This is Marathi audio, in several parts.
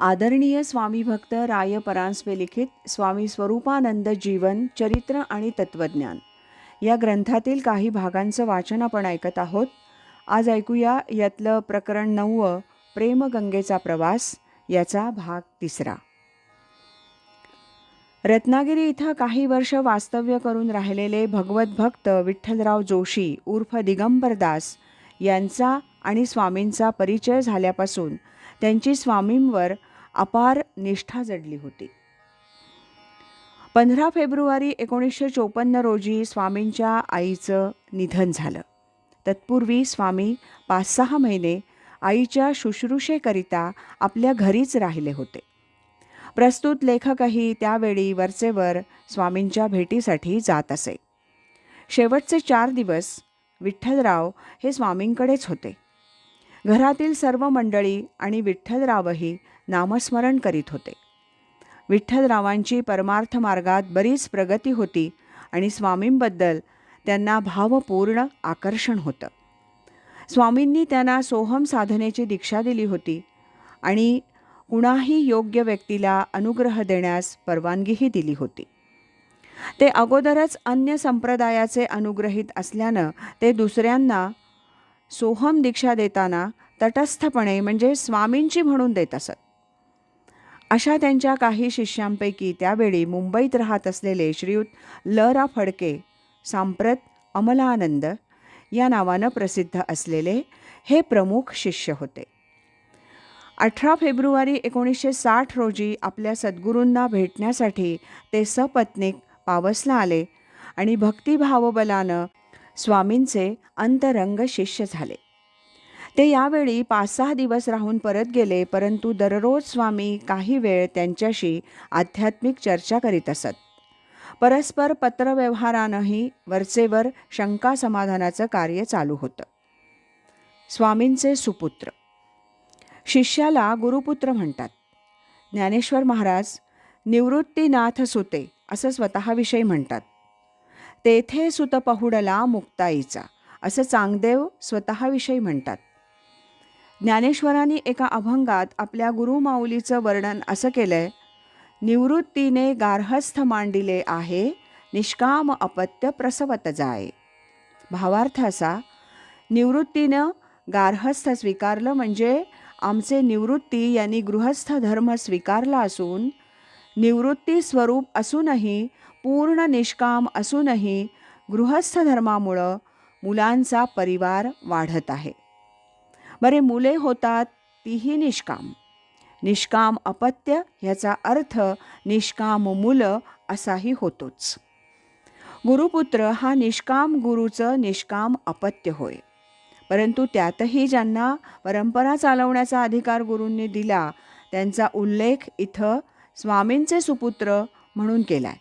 आदरणीय स्वामी भक्त राय परांजपे लिखित स्वामी स्वरूपानंद जीवन चरित्र आणि तत्वज्ञान या ग्रंथातील काही भागांचं वाचन आपण ऐकत आहोत. आज ऐकूया यातलं प्रकरण नववं प्रेमगंगेचा प्रवास याचा भाग तिसरा. रत्नागिरी इथं काही वर्ष वास्तव्य करून राहिलेले भगवत भक्त विठ्ठलराव जोशी उर्फ दिगंबरदास यांचा आणि स्वामींचा परिचय झाल्यापासून त्यांची स्वामींवर अपार निष्ठा जडली होती. पंधरा फेब्रुवारी एकोणीसशे चोपन्न रोजी स्वामींच्या आईचं निधन झालं. तत्पूर्वी स्वामी पाच सहा महिने आईच्या शुश्रूषेकरिता आपल्या घरीच राहिले होते. प्रस्तुत लेखकही त्यावेळी वरचेवर स्वामींच्या भेटीसाठी जात असे. शेवटचे चार दिवस विठ्ठलराव हे स्वामींकडेच होते. घरातील सर्व मंडळी आणि विठ्ठलरावही नामस्मरण करीत होते. विठ्ठलरावांची परमार्थ मार्गात बरीच प्रगती होती आणि स्वामींबद्दल त्यांना भावपूर्ण आकर्षण होतं. स्वामींनी त्यांना सोहम साधनेची दीक्षा दिली होती आणि कुणाही योग्य व्यक्तीला अनुग्रह देण्यास परवानगीही दिली होती. ते अगोदरच अन्य संप्रदायाचे अनुग्रहित असल्यानं ते दुसऱ्यांना सोहम दीक्षा देताना तटस्थपणे म्हणजे स्वामींची म्हणून देत असत. अशा त्यांच्या काही शिष्यांपैकी त्यावेळी मुंबईत राहत असलेले श्रीयुत ल रा फडके सांप्रत अमलानंद या नावानं प्रसिद्ध असलेले हे प्रमुख शिष्य होते. अठरा फेब्रुवारी एकोणीसशे साठ रोजी आपल्या सद्गुरूंना भेटण्यासाठी ते सपत्नीक पावसला आले आणि भक्तिभावबलानं स्वामींचे अंतरंग शिष्य झाले. ते यावेळी पाच सहा दिवस राहून परत गेले परंतु दररोज स्वामी काही वेळ त्यांच्याशी आध्यात्मिक चर्चा करीत असत. परस्पर पत्रव्यवहारानंही वरचेवर शंका समाधानाचं कार्य चालू होतं. स्वामींचे सुपुत्र. शिष्याला गुरुपुत्र म्हणतात. ज्ञानेश्वर महाराज निवृत्तीनाथ सुते असं स्वतःविषयी म्हणतात. तेथे सुत पहुडला मुक्ताईचा असं चांगदेव स्वतःविषयी म्हणतात. ज्ञानेश्वरांनी एका अभंगात आपल्या गुरुमाऊलीचं वर्णन असं केलंय निवृत्तीने गार्हस्थ मांडिले आहे निष्काम अपत्य प्रसवत जाय. भावार्थ असा निवृत्तीनं गार्हस्थ स्वीकारलं म्हणजे आमचे निवृत्ती यांनी गृहस्थ धर्म स्वीकारला असून निवृत्ती स्वरूप असूनही पूर्ण निष्काम असूनही गृहस्थ धर्मामुळं मुलांचा परिवार वाढत आहे. बरे मुले होतात तीही निष्काम. निष्काम अपत्य ह्याचा अर्थ निष्काम मुलं असाही होतोच. गुरुपुत्र हा निष्काम गुरुचं निष्काम अपत्य होय. परंतु त्यातही ज्यांना परंपरा चालवण्याचा अधिकार गुरूंनी दिला त्यांचा उल्लेख इथं स्वामींचे सुपुत्र म्हणून केलाय.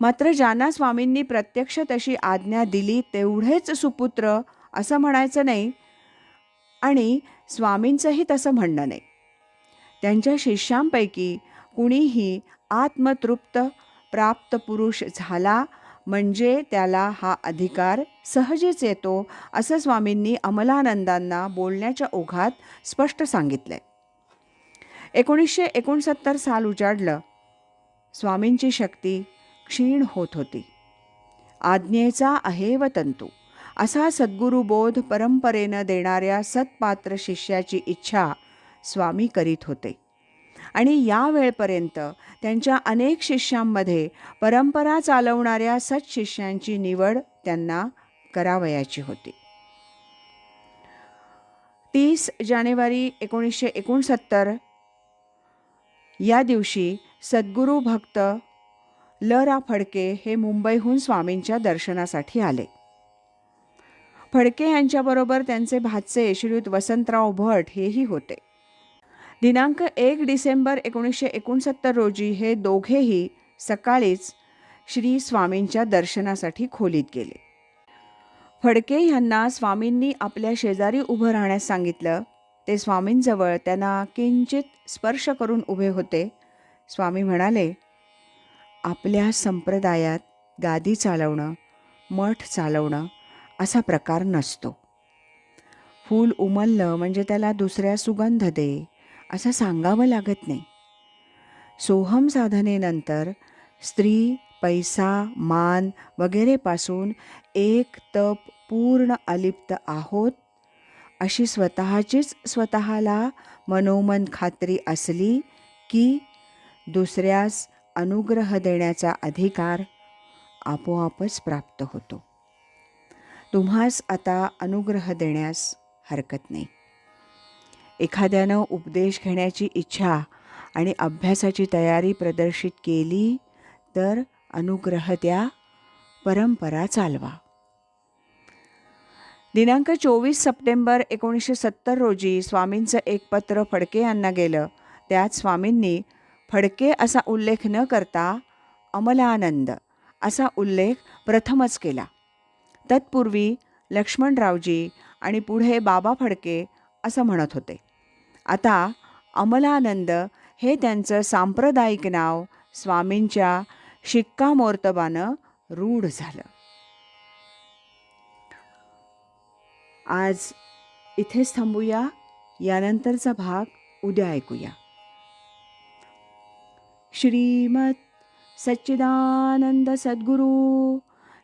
मात्र ज्यांना स्वामींनी प्रत्यक्ष तशी आज्ञा दिली तेवढेच सुपुत्र असं म्हणायचं नाही आणि स्वामींचंही तसं म्हणणं नाही. त्यांच्या शिष्यांपैकी कुणीही आत्मतृप्त प्राप्त पुरुष झाला म्हणजे त्याला हा अधिकार सहजेच येतो असं स्वामींनी अमलानंदांना बोलण्याच्या ओघात स्पष्ट सांगितलं. आहे एकोणीसशे एकोणसत्तर साल उजाडलं स्वामींची शक्ती क्षीण होत होती. आज्ञेचा अहेव तंतू असा सद्गुरुबोध परंपरेनं देणाऱ्या सत्पात्र शिष्याची इच्छा स्वामी करीत होते. आणि या वेळपर्यंत त्यांच्या अनेक शिष्यांमध्ये परंपरा चालवणाऱ्या सत्शिष्यांची निवड त्यांना करावयाची होती. तीस जानेवारी एकोणीसशे एकोणसत्तर या दिवशी सद्गुरू भक्त ल रा फडके हे मुंबईहून स्वामींच्या दर्शनासाठी आले. फडके यांच्याबरोबर त्यांचे भाचे श्रीयुत वसंतराव भट हेही होते. दिनांक एक डिसेंबर एकोणीसशे एकोणसत्तर रोजी हे दोघेही सकाळीच श्री स्वामींच्या दर्शनासाठी खोलीत गेले. फडके यांना स्वामींनी आपल्या शेजारी उभं राहण्यास सांगितलं. ते स्वामींजवळ त्यांना किंचित स्पर्श करून उभे होते. स्वामी म्हणाले आपल्या संप्रदायात गादी चालवणं मठ चालवणं असा प्रकार नसतो. फूल उमललं म्हणजे त्याला दुसऱ्या सुगंध दे असं सांगावं लागत नाही. सोहम साधनेनंतर स्त्री पैसा मान वगैरेपासून एक तप पूर्ण अलिप्त आहोत अशी स्वतःचीच स्वतःला मनोमन खात्री असली की दुसऱ्यास अनुग्रह देण्याचा अधिकार आपोआपच प्राप्त होतो. तुम्हास आता अनुग्रह देण्यास हरकत नाही. एखाद्यानं उपदेश घेण्याची इच्छा आणि अभ्यासाची तयारी प्रदर्शित केली तर अनुग्रह द्या परंपरा चालवा. दिनांक चोवीस सप्टेंबर एकोणीसशे सत्तर रोजी स्वामींचं एक पत्र फडके यांना गेलं. त्यात स्वामींनी फडके असा उल्लेख न करता अमलानंद असा उल्लेख प्रथमच केला. तत्पूर्वी लक्ष्मणरावजी आणि पुढे बाबा फडके असं म्हणत होते. आता अमलानंद हे त्यांचं सांप्रदायिक नाव स्वामींच्या शिक्कामोर्तबानं रूढ झालं. आज इथेच थांबूया. यानंतरचा भाग उद्या ऐकूया. श्रीमत सच्चिदानंद सद्गुरू